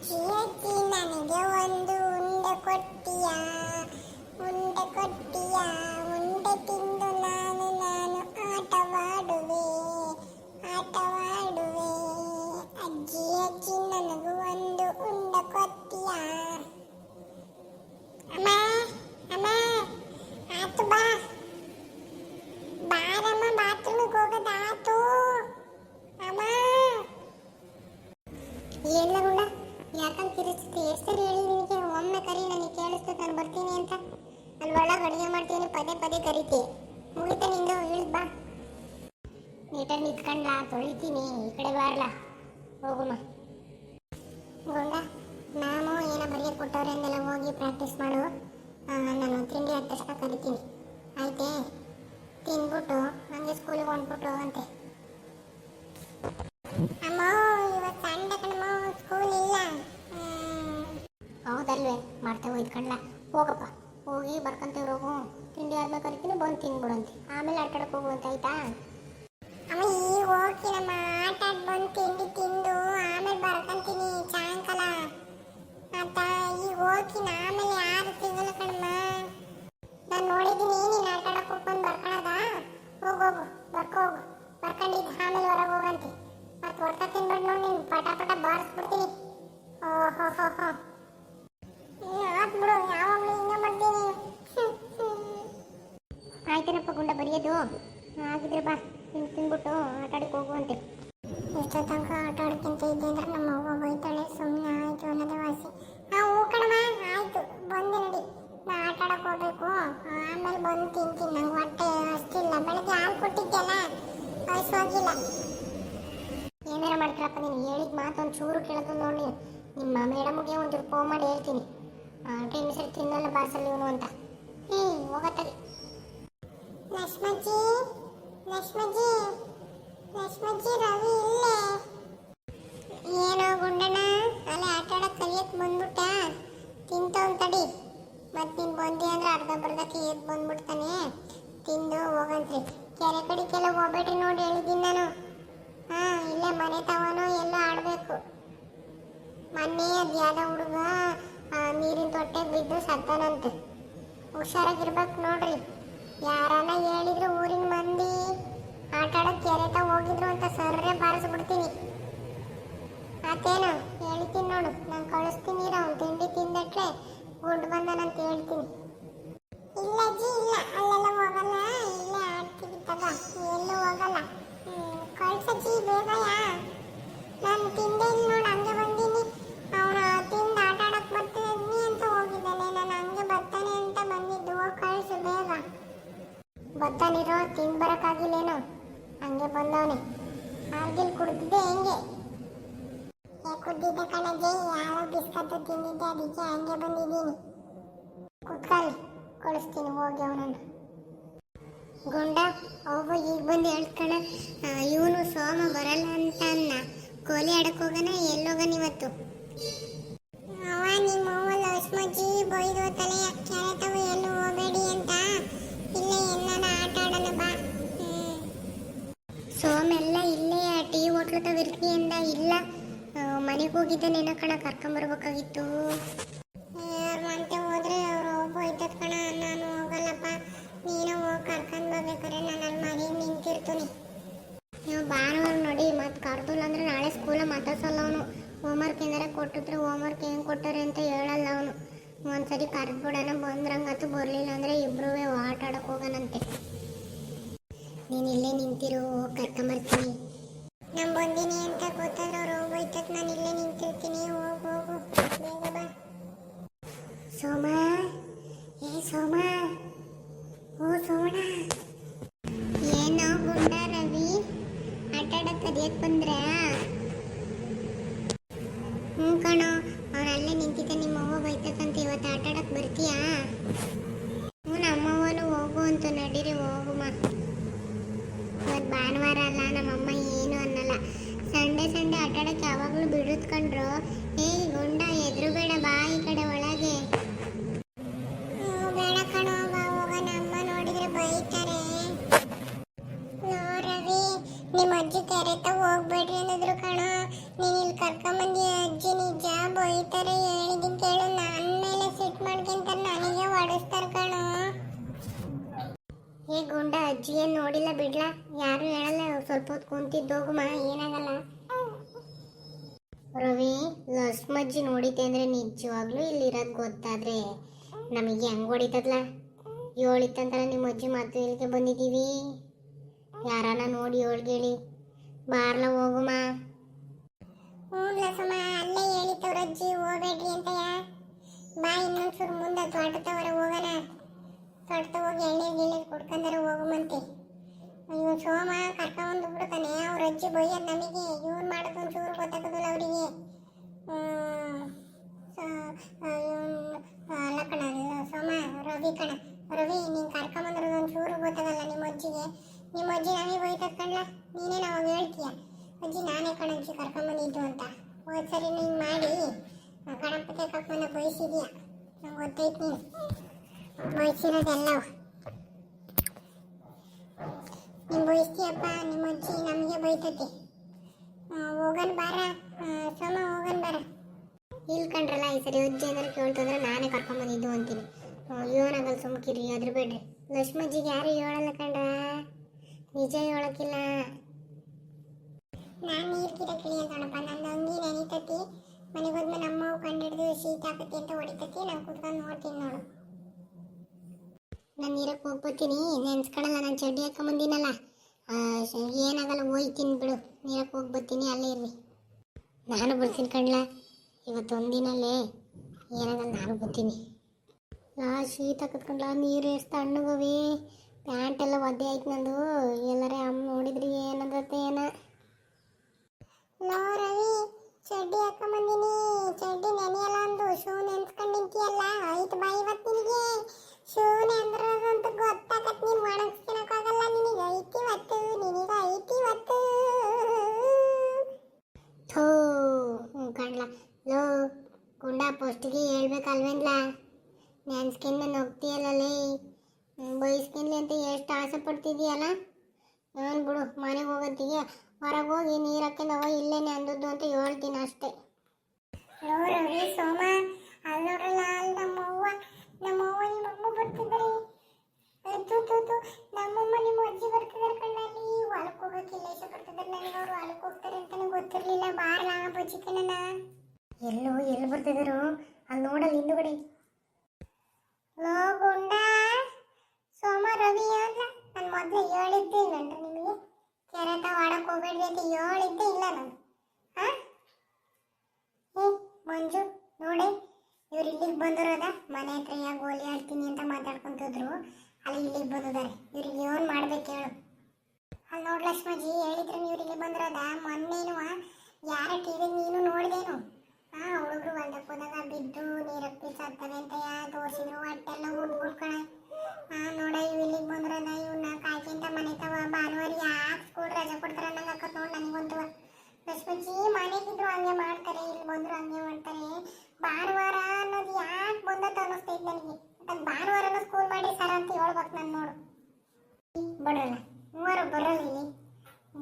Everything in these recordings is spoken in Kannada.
ಅಜ್ಜಿ ನನಗೆ ಒಂದು ಉಂಡೆ ಕೊಟ್ಟಿಯಾ. ಉಂಡೆ ಕೊಟ್ಟಿಯಾ. ಉಂಡೆ ತಿಂದು ನಾನು ನಾನು ಆಟವಾಡುವೆ. ಆಟವಾಡುವೆ. ಅಜ್ಜಿ ಅಜ್ಜಿ ನನಗೂ ಒಂದು ಉಂಡೆ ಕೊಟ್ಟಿಯಾ. ಅಮ್ಮ ಅಮ್ಮ, ಆತು ಬಾ. ಕರಿತೀನಿ ಬಂದು ತಿನ್ಬಿಡಂತೆ. ಆಮೇಲೆ ಆಟಾಡಕ್ಕೆ ಹೋಗುವಂತ, ಆಯ್ತಾ? ಅಮ್ಮ, ಈಗ ಹೋಗ್ತೀನಮ್ಮ ಆಟ ಬಂದು ತಿಂಡಿ ತಿಂದು ಆಮೇಲೆ ಬರ್ಕಂತೀನಿ ಸಾಯಂಕಾಲ. ಆತ, ಈಗ ಹೋಗ್ತೀನಿ ಆಮೇಲೆ ಯಾರು ಸಿಗಲ್ಲ ಕಣಮ್ಮ. ನಾನು ನೋಡಿದ್ದೀನಿ, ನೀನು ಆಟ ಆಡಕ್ಕೆ ಹೋಗ್ಕೊಂಡು ಬರ್ಕೊಳದ? ಬರ್ಕೊ, ಹೋಗು. ಬರ್ಕೊಂಡಿದ್ದು, ಆಮೇಲೆ ಹೊರಗೆ ಹೋಗಂತೆ. ಮತ್ತೆ ಹೊರತ ತಿನ್ಬಿಟ್ಟು ನೋಡಿ ನೀನು. ಪಟ ಪಟ ಬಾರಿಸ್ಬಿಡ್ತೀನಿ ಓಹೋ ಹೋ ಹೋ ಆತ್ ಬಿಡು ಯಾವಾಗಲೂ ಹಿಂಗೆ ಮಾಡ್ತೀನಿ ಆಯ್ತೇನಪ್ಪ ಗುಂಡ ಬರೆಯೋದು ಆಗಿದ್ರೆ ಬಾ ತಿನ್ ತಿನ್ಬಿಟ್ಟು ಆಟ ಆಡಕ್ಕೆ ಹೋಗುವಂತೆ ಎಷ್ಟೋ ತನಕ ಆಟ ಆಡ್ಕೊಂತ ಇದ್ದೆ ಅಂದ್ರೆ ನಮ್ಮ ಅವ್ವ ಬೈತಾಳೆ ಸುಮ್ಮನೆ ಆಯ್ತು ಅನ್ನೋದೇ ವಾಸಿ ಹಾಂ ಹೂ ಕಣಮ್ಮ ಆಯ್ತು ಬಂದೆ ನಡಿ ನಾ ಆಟ ಆಡಕ್ಕೆ ಹೋಗ್ಬೇಕು ಆಮೇಲೆ ಬಂದು ತಿಂತೀನಿ ನಂಗೆ ಹೊಟ್ಟೆ ಅಷ್ಟಿಲ್ಲ ಬೆಳಗ್ಗೆ ಹಾಲು ಕೊಟ್ಟಿದ್ದೆಲ್ಲ ಹಸುವಾಗಿಲ್ಲ ಏನಾರ ಮಾಡ್ತೀರಪ್ಪ ನೀನು? ಹೇಳಿದ ಮಾತು ಒಂದು ಚೂರು ಕೇಳೋದು ನೋಡಿ ನಿಮ್ಮ ಮೇಡಮ್ಗೆ ಒಂಚೂರು ಫೋನ್ ಮಾಡಿ ಹೇಳ್ತೀನಿ. ಟೈಮ್ ಸರಿ ತಿನ್ನಲ್ಲ ಬಾರ್ಸಲ್ಲಿ ಇವನು ಅಂತ. ಹ್ಞೂ ಹೋಗತ್ತಲ್ಲಿ. ಲಕ್ಷ್ಮಜ್ಜಿ ಲಕ್ಷ್ಮಜ್ಜಿ ಲಕ್ಷ್ಮಜ್ಜಿ ರವಿ ಇಲ್ಲೇ. ಏನೋ ಗುಂಡಣ್ಣ ಅಲ್ಲೇ ಆಟ ಆಡಕ್ ಕಲಿಯಕ್ ಬಂದ್ಬಿಟ್ಟ ತಿಂತವನ್ ತಡಿ ಮತ್ ನೀನ್ ಬಂದಿ ಅಂದ್ರೆ ಅರ್ಧ ಬರ್ದಕ್ಕೆ ಎದ್ ಬಂದ್ಬಿಡ್ತಾನೆ. ತಿಂದು ಹೋಗಂತ್ರಿ. ಕೆರೆ ಕಡಿಕೆಲ್ಲ ಹೋಗ್ಬೇಡ್ರಿ ನೋಡಿ ಹೇಳಿದ್ದೀನಿ ನಾನು. ಹಾ, ಇಲ್ಲೇ ಮನೆ ತವನು ಎಲ್ಲ ಆಡಬೇಕು. ಮೊನ್ನೆ ಅದ್ ಹುಡುಗ ನೀರಿನ ತೊಟ್ಟೆಗೆ ಬಿದ್ದು ಸತ್ತಾನಂತೆ. ಹುಷಾರಾಗಿರ್ಬೇಕು ನೋಡ್ರಿ. ತಿಂದು ಬರೋಕ್ಕಾಗಿಲ್ಲೇನೋ? ಹಂಗೆ ಬಂದವನೆ. ಆರ್ಗಿಲ್ ಕುಡ್ದಿದ್ದೆ ಹೆಂಗೆ? ಕುದ್ದಿದ್ದೆ ಕಣಜ್ಜಿ ಯಾವ ಬಿಸ್ಕತ್ತು ತಿಂದಿದ್ದೆ, ಅದಕ್ಕೆ ಹಂಗೆ ಬಂದಿದ್ದೀನಿ. ಕುತ್ಕಲ್ಲಿ ಕಳಿಸ್ತೀನಿ, ಹೋಗಿ ಅವನನ್ನು. ಗುಂಡ ಒಬ್ಬ ಈಗ ಬಂದು ಹೇಳ್ಕಣ ಇವನು ಸೋಮ ಬರಲ್ಲ ಅಂತ ಅನ್ನ ಕೋಲಿ ಆಡಕ್ಕೆ ಹೋಗನ ಎಲ್ಲೋಗನ ಇವತ್ತು? ಅವ ನಿಮ್ಮ ಅವ್ವ ಲಕ್ಷ್ಮಜ್ಜಿ ಬೈದು ತಲೆ ಕೆರೆತವ ಎಲ್ಲೂ ಹೋಗಬೇಡಿ ಅಂತ ಇಲ್ಲೇ ಎಲ್ಲಾನ ಆಟ ಆಡೋಣ ಬಾ ಹ್ಮ್. ಸೋಮೆಲ್ಲ ಇಲ್ಲೇ ಟೀ ತವಿರ್ತಿ ಅಂದ ಇಲ್ಲ ಮನೆಗೆ ಹೋಗಿದ್ದಾನೇನೋ ಕಣ ಕರ್ಕೊಂಬರ್ಬೇಕಾಗಿತ್ತು ಮನೆ ಹೋದ್ರೆ ಅವ್ರು ಹೋಯ್ತದ ಕಣ, ನಾನು ಹೋಗಲ್ಲಪ್ಪ. ನೀನು ಹೋಗಿ, ಕರ್ಕೊಂಡ್ ಬರ್ಬೇಕಾದ್ರೆ ನಾನು ಅಲ್ಲಿ ಮನೆ ನಿಂತಿರ್ತೀನಿ. ನೀವು ಭಾನುವಾರ ನೋಡಿ, ಮತ್ತೆ ಕರ್ದಿಲ್ಲ ಅಂದ್ರೆ ನಾಳೆ ಸ್ಕೂಲ ಮಾತಾಡ್ಸಲ್ಲ ಅವನು. ಹೋಮ್ವರ್ಕ್ ಏನಾರ ಕೊಟ್ಟಿದ್ರೆ ಹೋಮ್ವರ್ಕ್ ಏನು ಕೊಟ್ಟಾರೆ ಅಂತ ಹೇಳಲ್ಲ ಅವನು. ಒಂದ್ಸರಿ ಕರೆದ್ಬಿಡೋಣ ಬಂದ್ರಂಗತ್ತು ಬರಲಿಲ್ಲ ಅಂದ್ರೆ ಇಬ್ರು ಆಟ ಆಡಕ್ಕೆ ಹೋಗೋಣಂತೆ. ನೀನು ಇಲ್ಲೇ ನಿಂತಿರು ಕರ್ಕೊಂಬರ್ತೀನಿ. ಕಣೋ ಅವ್ರಲ್ಲೇ ನಿಂತಿದ್ದ, ನಿಮ್ಮ ಅವ್ವ ಬೈತಕ್ಕಂತ ಇವತ್ತು ಆಟ ಆಡಕ್ ಬರ್ತೀಯಾ? ಹ್ಞೂ ನಮ್ಮವ್ವನು ಹೋಗು ಅಂತ ನಡೀರಿ ಹೋಗುಮ್ಮ ಇವತ್ತು ಭಾನುವಾರ ಅಲ್ಲ, ನಮ್ಮಮ್ಮ ಏನು ಅನ್ನಲ್ಲ. ಸಂಡೆ ಸಂಡೆ ಆಟ ಆಡಕ್ಕೆ ಯಾವಾಗಲೂ ಬಿಡುತ್ಕೊಂಡ್ರು. ಏ ಗುಂಡ ಎದುರು ಬೇಡ ಬಾ ಈ ಕಡೆ ಒಳಗೆ. ನಿಮ್ಮ ಅಜ್ಜಿ ಕರೆತ ಹೋಗ್ಬೇಡ್ರಿ ಗುಂಡ ಅಜ್ಜಿ ಏನ್ ನೋಡಿಲ್ಲ ಬಿಡ್ಲಾ? ಯಾರು ಹೇಳಲ್ಲ, ಸ್ವಲ್ಪ ಹೊತ್ತು ಕುಂತಿದ್ದು ಹೋಗುಮ ಏನಾಗಲ್ಲ. ರವಿ ಲಸ್ಮಜ್ಜಿ ನೋಡಿತೆ ಅಂದ್ರೆ ನಿಜವಾಗ್ಲೂ ಇಲ್ಲಿರೋದು ಗೊತ್ತಾದ್ರೆ ನಮಗೆ ಹೆಂಗ್ ಹೊಡಿತದ್ಲ? ಹೇಳಿತ್ತಂತಲ್ಲ ನಿಮ್ಮ ಅಜ್ಜಿ ಮಾತು ಇಲ್ಲಿಗೆ ಬಂದಿದ್ದೀವಿ. ಯಾರನ್ನ ನೋಡಿ ಹೇಳ್ಗೇಳಿ ಬಾರ್ಲ ಹೋಗುಮ ಹ್ಞೂ ಲಸಮ್ಮ ಅಲ್ಲೇ ಹೇಳಿತ್ತವ್ರ ಅಜ್ಜಿ, ಹೋಗ್ಬೇಡ್ರಿ ಅಂತಯ್ಯ ಬಾ ಇನ್ನೊಂದ್ಸೂರು ಮುಂದೆ ತೋಟದವರ ಹೋಗೋಣ. ತೋಟದ ಹೋಗಿ ಎಣ್ಣೆ ಗಿಣ್ಣೆ ಕುಡ್ಕೊಂಡಾರ ಹೋಗುಮಂತೆ ಇವ್ ಸೋಮ ಕರ್ಕೊಂಡ್ ಬಿಡ್ತಾನೆ. ಅವ್ರ ಅಜ್ಜಿ ಬೈಯದ್ ನಮಗೆ. ಇವ್ರು ಮಾಡೋದು ಒಂಚೂರು ಗೊತ್ತಾಗೋದಿಲ್ಲ ಅವರಿಗೆ. ಅಲ್ಲ ಸೋಮ, ರವಿ ಕಣ. ರವಿ, ನೀನು ಕರ್ಕೊಂಬಂದ್ರದ್ದು ಒಂಚೂರು ಗೊತ್ತಾಗಲ್ಲ ನಿಮ್ಮ ಅಜ್ಜಿಗೆ. ನಿಮ್ಮ ಅಜ್ಜಿ ನಾನೇ ಬೈತದ ಕಣ್ಲ? ನೀನೇ ನಾವಾಗ ಹೇಳ್ತೀಯ? ಅಜ್ಜಿ, ನಾನೇ ಕಣ ಅಜ್ಜಿ ಕರ್ಕೊಂಬಂದಿದ್ದು ಅಂತ. ಹೋದ್ಸರಿ ಸರಿ ನೀನ್ ಮಾಡಿ. ಗಣಪತಿ ಕರ್ಕೊಂಡು ಬಯಸಿದ್ಯಾ? ನಂಗೆ ಗೊತ್ತಾಯ್ತು ನೀನು. ಬಯಸಿರೋದೆಲ್ಲವು ನೀನು ಬಯಸ್ತೀಯಪ್ಪ ನಿಮ್ಮ ಅಜ್ಜಿ ನಮಗೆ ಬೈತತಿ ಹೋಗನ್ ಬಾರ ಸೋಮ ಹೋಗನ್ ಬಾರ. ಇಲ್ಲಿ ಕಂಡ್ರಲ್ಲ ಈ ಸರಿ ಅಜ್ಜಿ ಏನಾರು ಕೇಳ್ತಂದ್ರೆ ನಾನೇ ಕರ್ಕೊಂಬಂದಿದ್ದು ಅಂತೀನಿ. ಏನಾಗಲ್ಲ ಸುಮ್ಕಿರಿ ಅದ್ರ ಬೇಡ್ರಿ. ಲಕ್ಷ್ಮಜ್ಜಿಗೆ ಯಾರು ಹೇಳಲ್ಲ ಕಂಡ್ರ ನಿಜ ಹೇಳಕ್ಕಿಲ್ಲ. ನಾನು ನೀರು ಗಿಡ ಕಿಳಿಯೋದಣಪ್ಪ ನಂದು ಅಂಗಿ ನೆನಿತತಿ. ಮನೆಗೆ ಹೋದ್ಮೇಲೆ ನಮ್ಮವು ಹಿಡಿದು ಶೀತ ಆಕತಿ ಅಂತ ಹೊಡಿತತಿ. ನಾನು ಕುತ್ಕೊಂಡು ನೋಡ್ತೀನಿ ನೋಡು. ನಾನು ನೀರಕ್ಕೆ ಹೋಗ್ಬೋತೀನಿ ನೆನ್ಸ್ಕೊಳಲ್ಲ ನಾನು ಚಡ್ಡಿ ಹಾಕೊಂಬಂದಿನಲ್ಲ. ಆ, ಏನಾಗಲ್ಲ ಹೋಯ್ತೀನಿ ಬಿಡು. ನೀರಕ್ಕೆ ಹೋಗ್ಬೋತೀನಿ ಅಲ್ಲೇ ಇರಲಿ. ನಾನು ಬರ್ತೀನಿ ಕಣ್ಲ. ಇವತ್ತು ಒಂದಿನಲ್ಲೇ ಏನಾಗಲ್ಲ ನಾನು ಬರ್ತೀನಿ. ಲಾ ಶೀತ ಕತ್ಕೊಂಡ್ಲ ನೀರು ಎಷ್ಟು ತಣ್ಣಗವಿ ಪ್ಯಾಂಟ್ ಎಲ್ಲ ಒದ್ದೆ ಆಯ್ತು ನಂದು. ಎಲ್ಲರ ಅಮ್ಮ ನೋಡಿದ್ರಿ ಏನಂದತ್ತೆ ಏನ? ಲೋ ರವಿ ಚಡ್ಡಿ ಹಾಕೊಂಬಂದಿನಿ. ಚಡ್ಡಿ ನೆನೆಯಲ್ಲ ಅಂದು. ಶೂ ನೆನ್ಸ್ಕೊಂಡು ಆಯ್ತು ಬಾ ಇವತ್ತು ನಿನಗೆ. ಶೂ ನೆಂದ್ರದಂತ ಗೊತ್ತಾಗತ್ ನೀನು ಒಣಗಿಸ್ಕೊಳಕ್ಕಾಗಲ್ಲ ನಿನಗೆ ಐತಿ ಇವತ್ತು ನಿನಗೆ ಐತಿ ಇವತ್ತು ಥೂ ಹ್ಞೂ ಕಣ್ಲ ಲೋ ಗುಂಡ ಪೋಸ್ಟಿಗೆ ಸ್ಕಿನ್ ನೆನ್ಸ್ಕೊಂಡು ಹೋಗ್ತೀಯಲ್ಲೇ ಬಯಸ್ಕೊಂಡ್ಲಿ ಅಂತ ಎಷ್ಟು ಆಸೆ ಪಡ್ತಿದೀಯಲ್ಲ? ಏನು ಬಿಡು, ಮನೆಗೆ ಹೋಗೋತ್ತಿಗೆ ಹೊರಗೆ ಹೋಗಿ ನೀರು ಹಾಕ್ಕೊಂಡವ ಇಲ್ಲೇನೆ ಅಂದದ್ದು ಅಂತ ಹೇಳ್ತೀನಿ ಅಷ್ಟೇ. ನೋಡ್ರಿ ಸೋಮ. ಅಲ್ಲೋರಲ್ಲ ಅಲ್ಲಿ ನಮ್ಮವ್ವ. ನಮ್ಮವ್ವ ನಿಮ್ಮಮ್ಮ ಬರ್ತಿದ್ದಾರೆ. ತು ತು ನಮ್ಮಮ್ಮ ನಿಮ್ಮ ಅಜ್ಜಿ ಬರ್ತಿದ್ದಾರೆ ಕಣ್ಣಲ್ಲಿ ಹೊಲಕ್ಕೆ ಹೋಗೋಕ್ಕಿಲ್ಲ ಇಷ್ಟ ಬರ್ತಿದ್ದಾರೆ ನನಗೆ. ಅವರು ಹೊಲಕ್ಕೆ ಹೋಗ್ತಾರೆ ಅಂತಾನೆ ಗೊತ್ತಿರಲಿಲ್ಲ. ಬಾರ್ಲಾ ಬಚ್ಚಿಕನ ಎಲ್ಲೋ, ಎಲ್ಲಿ ಬರ್ತಿದ್ದಾರೋ? ಅಲ್ಲಿ ನೋಡಲ್ಲಿ ಹಿಂದುಗಡೆ ಗುಂಡ, ಸೋಮ ರವಿ ಅಂತ ನಾನು ಮೊದಲು ಹೇಳಿದ್ದೆ ಇಲ್ಲನ್ರಿ ನಿಮಗೆ. ಕೆರೆತ ಆಡಕ್ಕೆ ಹೋಗ್ಬೇಡ್ರಿ ಅಂತ ಹೇಳಿದ್ದೆ ಇಲ್ಲ ನಾನು. ಹಾ ಏ, ಮಂಜು, ನೋಡಿ. ಇವ್ರು ಇಲ್ಲಿಗೆ ಬಂದಿರೋದ? ಮನೆ ಹತ್ರ ಯಾ ಗೋಲಿ ಆಡ್ತೀನಿ ಅಂತ ಮಾತಾಡ್ಕೊಂತಿದ್ರು ಅಲ್ಲಿ ಇಲ್ಲಿಗೆ ಬಂದಿದ್ದಾರೆ. ಇವ್ರಿಗೆ ಏನು ಮಾಡ್ಬೇಕು ಹೇಳು. ಅಲ್ಲಿ ನೋಡಿ ಲಕ್ಷ್ಮೀಜಿ, ಹೇಳಿದ್ರು ಇಲ್ಲಿಗೆ ಬಂದಿರೋದ? ಮೊನ್ನೆನು ಯಾರ ಟಿವಿ ನೀನು ನೋಡ್ದೇನು ಹಾ ಹುಡುಗರು ಹೊಲ್ದಕ್ಕೆ ಹೋದಾಗ ಬಿದ್ದು ನೀರಕ್ಕೆ ಬಿಸಾಡ್ತವೆ ಅಂತ ಯಾ ತೋರಿಸಿದ್ರು ಹೊಟ್ಟೆಲ್ಲ ಉಡ್ಬಿಡ್ಕಣ ಹಾ ನೋಡ ಇವ್ ಇಲ್ಲಿಗೆ ಬಂದಿರೋದ ಇವನ್ನ ಕಾಯ್ಕೊಂತ ಮನೆ ತವ ಭಾನುವಾರ ಯಾಕೆ ಸ್ಕೂಲ್ ರಜೆ ಕೊಡ್ತಾರ ಅನ್ನಂಗೆ ಆಕತ್ ನೋಡಿ ನನಗೊಂದು ಲಕ್ಷ್ಮಜ್ಜಿ ಮನೆಗಿದ್ರು ಹಂಗೆ ಮಾಡ್ತಾರೆ ಇಲ್ಲಿ ಬಂದ್ರು ಹಂಗೆ ಮಾಡ್ತಾರೆ ಭಾನುವಾರ ಅನ್ನೋದು ಯಾಕೆ ಬಂದತ್ತ ಅನ್ನಿಸ್ತೈತೆ ನನಗೆ ಅದು ಭಾನುವಾರನ ಸ್ಕೂಲ್ ಮಾಡಿ ಅಂತ ನಾನು ನೋಡು. ಬರಲ್ಲ ಮೂವರು ಬರಲ್ಲ ಇಲ್ಲಿ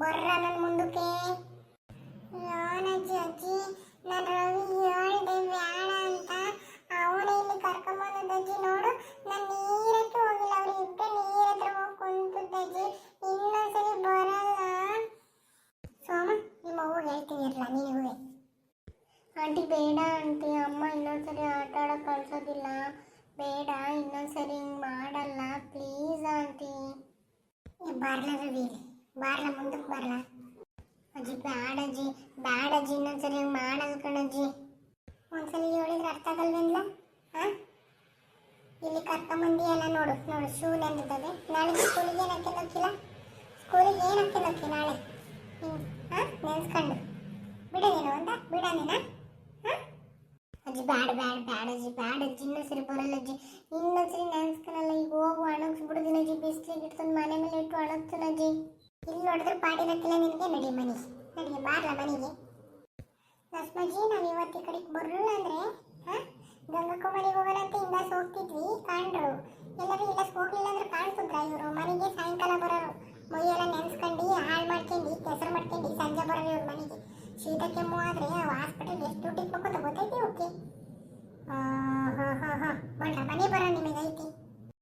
ಬರ್ರ ನನ್ನ ಮುಂದಕ್ಕೆ. ಯಾನಜ್ಜಿ ಅಜ್ಜಿ ನಾನು ರವಿ ಹೇಳಿದೆ ಬೇಡ ಅಂತ. ಅವನು ಇಲ್ಲಿ ಕರ್ಕೊಂಬಂದದ್ದು ಅಜ್ಜಿ ನೋಡು. ನಾನು ನೀರಕ್ಕೆ ಹೋಗಿಲ್ಲ. ಅವ್ರು ಇಬ್ಬರು ನೀರ ಹತ್ರ ಹೋಗಿ ಕುಂತದ್ದಜ್ಜಿ ಇನ್ನೊಂದ್ಸಲಿ ಬರಲ್ಲ. ಸೋಮ ನಿಮ್ಮ ಅವ್ವ ಹೇಳ್ತೀನಿ ಇರಲ್ಲ ನೀನು ಆಂಟಿ, ಬೇಡ ಆಂಟಿ. ಅಮ್ಮ ಇನ್ನೊಂದ್ಸರಿ ಆಟ ಆಡಕ್ಕೆ ಕಳ್ಸೋದಿಲ್ಲ. ಬೇಡ, ಇನ್ನೊಂದ್ಸರಿ ಹಿಂಗೆ ಮಾಡಲ್ಲ ಪ್ಲೀಸ್ ಆಂಟಿ. ಬರ್ಲ ರವಿ. ಬಾರ್ಲ ಮುಂದಕ್ಕೆ ಬರ್ಲ. ಅಜ್ಜಿ ಬ್ಯಾಡಜ್ಜಿ ಬ್ಯಾಡಜ್ಜಿ ಇನ್ನೊಂದ್ಸರಿ ಹಿಂಗೆ ಮಾಡಲ್ಲ ಕಣಜ್ಜಿ. ಒಂದ್ಸಲ ಹೇಳಿದ್ರೆ ಅರ್ಥ ಆಗಲ್ವೇನ್ಲ? ಹಾಂ ಇಲ್ಲಿ ಕರ್ಕೊಂಬಂದಿಯಲ್ಲ ನೋಡು ನೋಡು ಶೂ ನೆಂದಿದ್ದಾವೆ ನಾಳೆ ಸ್ಕೂಲಿಗೆ ಏನು ಹಾಕಿಲ್ಲ ಸ್ಕೂಲಿಗೆ ಏನು ಹಾಕಿಲ್ಲ ನಾಳೆ? ಹ್ಞೂ ಹಾಂ ನೆನ್ಸ್ಕೊಂಡು. ಬಿಡನೇನು ಅಂತ ಬಿಡನೇನ? ಹಾಂ ಅಜ್ಜಿ ಬ್ಯಾಡ ಬ್ಯಾಡ ಬ್ಯಾಡ ಅಜ್ಜಿ ಬ್ಯಾಡ ಅಜ್ಜಿ. ಇನ್ನೊಂದ್ಸರಿ ಬರಲ್ಲ ಅಜ್ಜಿ. ಇನ್ನೊಂದ್ಸರಿ ನೆನ್ಸ್ಕೊಳಲ್ಲ ಈಗ ಹೋಗು ಒಣಗಿಸ್ಬಿಡ್ತೀನಿ ಅಜ್ಜಿ. ಬಿಸಿಲಿಗೆ ಇಟ್ಕೊಂಡು ಮನೆ ಮೇಲೆ ಇಟ್ಟು ಒಣಗ್ತೀನಿ ಅಜ್ಜಿ. ಇಲ್ಲಿ ನೋಡಿದ್ರೆ ಪಾಡಿ ಬತ್ತಿಲ್ಲ ನಿನಗೆ, ನಡಿ ಮನೆ. ನಡಿ, ಬಾರ್ಲ ಮನೆಗೆ. ಲಕ್ಷ್ಮಜ್ಜಿ ನಾವು ಇವತ್ತು ಕಡೆಗೆ ಬರಲಿಲ್ಲ ಅಂದ್ರೆ, ಹಾಂ? ಗಂಗಕ್ಕ ಹೋಗೋಣ ಅಂತ ಇಂದ ಹೋಗ್ತಿದ್ವಿ, ಕಾಣ್ರು. ಎಲ್ಲರೂ ಇಲ್ಲ ಹೋಗ್ಲಿಲ್ಲ ಅಂದ್ರೆ ಕಾಣ್ತಿದ್ರ ಇವರು? ಮನೆಗೆ ಸಾಯಂಕಾಲ ಬರೋರು. ಮೈಯೆಲ್ಲ ನೆನ್ಸ್ಕೊಂಡು, ಹಾಳು ಮಾಡ್ಕೊಂಡು, ಕೆಸರು ಮಾಡ್ಕೊಂಡು, ಸಂಜೆ ಬರೋರು ಇವ್ರ ಮನೆಗೆ. ಶೀತ ಕೆಮ್ಮು ಆದರೆ ಅವು ಹಾಸ್ಪಿಟಲ್ ಎಷ್ಟು ದುಡ್ಡು ಇರ್ಬೇಕು ಓಕೆ ಗೊತ್ತೈತಿ ಓಕೆ ಹಾಂ ಹಾಂ ಹಾಂ. ಬನ್ನಿ ಮನೆ ಬರ ನಿಮಗೈತಿ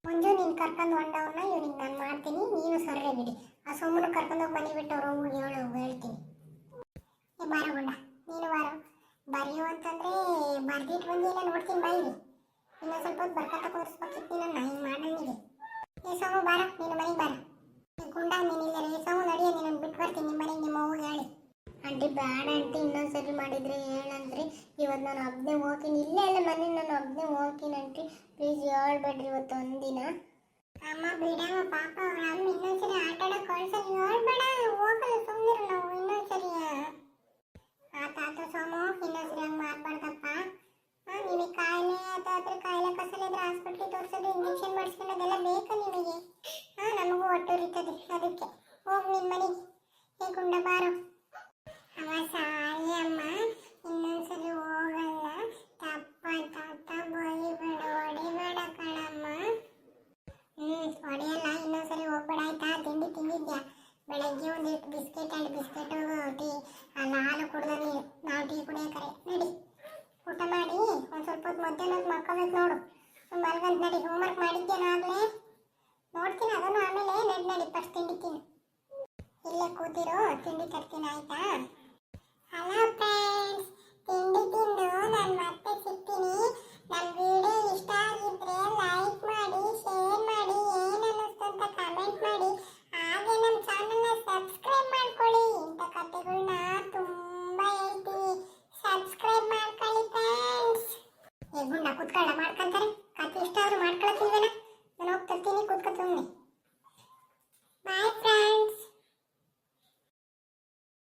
ಮುಂಜು, ನೀನು ಕರ್ಕೊಂಡು ಹೊಂಡವನ್ನ ಇವ್ನಿಗೆ ನಾನು ಮಾಡ್ತೀನಿ. ನೀನು ಸೊರ್ರೆ ಬಿಡಿ. ಆ ಸೋಮನ ಕರ್ಕೊಂಡೋಗಿ ಮನೆ ಬಿಟ್ಟು ಅವ್ರು ಹೇಳು ಹೇಳ್ತೀನಿ. ಏ, ಬಾರ ಬಣ್ಣ ನೀನು ಬಾರ. ಬರೆಯೋ ಅಂತಂದರೆ ಬರ್ದಿಟ್ಟು ಬಂದಿಲ್ಲ ನೋಡ್ತೀನಿ ಬೈರಿ ಇನ್ನೊಂದು ಸ್ವಲ್ಪ ಹೊತ್ತು ಬರ್ಕೊತ ಕೂರಿಸ್ಬೇಕಿತ್ತು ನಾನು ಹಿಂಗೆ ಮಾಡಂಗಿದೆ ಏ, ಸೋಮು, ಬಾರ, ನೀನು ಮನೆಗೆ ಬಾರ. ಗುಂಡ ನೀನಿಲ್ಲ ಏ, ಸೋಮು ನಡಿಯ ನೀನು ಬಿಟ್ಟು ಬರ್ತೀನಿ ನಿಮ್ಮ ಮನೆಗೆ ನಿಮ್ಮ ಹೋಗಿ ಹೇಳಿ. ಆಂಟಿ, ಬೇಡ ಆಂಟಿ ಇನ್ನೊಂದ್ಸರಿ ಮಾಡಿದ್ರೆ ಹೇಳಂದ್ರಿ ಇವತ್ತು ನಾನು ಒಬ್ಬನೇ ಹೋಗ್ತೀನಿ ಇಲ್ಲೇ ಇಲ್ಲ ಮನೆ ನಾನು ಒಬ್ಬನೇ ಹೋಗ್ತೀನಿ ಆಂಟಿ. ಪ್ಲೀಸ್ ಹೇಳ್ಬೇಡ್ರಿ ಇವತ್ತು ಒಂದಿನ. ಅಮ್ಮ, ಬಿಡಮ್ಮ, ಪಾಪ ಅವ್ರ ಅಮ್ಮ ಇನ್ನೊಂದ್ಸರಿ ಆಟ ಆಡಕ್ ಕಳ್ಸಲ್ಲ. ಹೇಳ್ಬೇಡ, ಹೋಗಲ್ಲ ಸುಮ್ಮನೆ ನಾವು ಇನ್ನೊಂದ್ಸರಿ ಆ ತಾತ ಸೋಮು ಇನ್ನೊಂದ್ಸರಿ ಹಂಗೆ ಮಾಡ್ಬಾರ್ದಪ್ಪ. ನಿಮಗೆ ಕಾಯಿಲೆ ಅದಾದ್ರೆ ಕಾಯಿಲೆ ಕಸಲೆ ಇದ್ರೆ ಹಾಸ್ಪಿಟ್ಲಿಗೆ ತೋರಿಸೋದು ಇಂಜೆಕ್ಷನ್ ಮಾಡಿಸ್ಕೊಳ್ಳೋದೆಲ್ಲ ಬೇಕು ನಿಮಗೆ ಹಾಂ ನಮಗೂ ಹೊಟ್ಟೆ ಉರಿತದೆ, ಅದಕ್ಕೆ. ಹೋಗಿ ನಿಮ್ಮ ಮನೆಗೆ. ಏ ಗುಂಡ ಬಾರೋ ಅವ ಸಾರಿ ಅಮ್ಮ ಇನ್ನೊಂದ್ಸರಿ ಹೋಗಲ್ಲ ತಪ್ಪ ತಾತ ಬೈಬೇಡ ಹೊಡಿಬೇಡ ಕಣಮ್ಮ ಹ್ಮ್ ಹೊಡೆಯಲ್ಲ ಇನ್ನೊಂದ್ಸರಿ ಹೋಗ್ಬೇಡ ಆಯ್ತಾ ತಿಂಡಿ ತಿಂದಿದ್ಯಾ ಬೆಳಗ್ಗೆ ಒಂದಿಟ್ಟು ಬಿಸ್ಕೆಟ್ ಅಂಡ್ ಬಿಸ್ಕೆಟ್ ಟೀ ಅಲ್ಲ ಹಾಲು ಕುಡ್ದ ನೀರು ನಾವು ಟೀ ಕುಡಿಯಕರೆ ನಡಿ ಊಟ ಮಾಡಿ ಒಂದು ಸ್ವಲ್ಪ ಹೊತ್ತು ಮಧ್ಯಾಹ್ನ ಹೊತ್ತು ಮಲ್ಕೋಬೇಕು ನೋಡು ಮಲ್ಗಂತ ನಡಿ ಹೋಮ್ವರ್ಕ್ ಮಾಡಿದ್ದೇನಾಗಲೇ ನೋಡ್ತೀನಿ ಅದನ್ನು ಆಮೇಲೆ ನಡಿ ನಡಿ ಫಸ್ಟ್ ತಿಂಡಿ ತಿನ್ನು ಕೂತಿರು ತಿಂಡಿ ತರ್ತೀನಿ ಆಯ್ತಾ?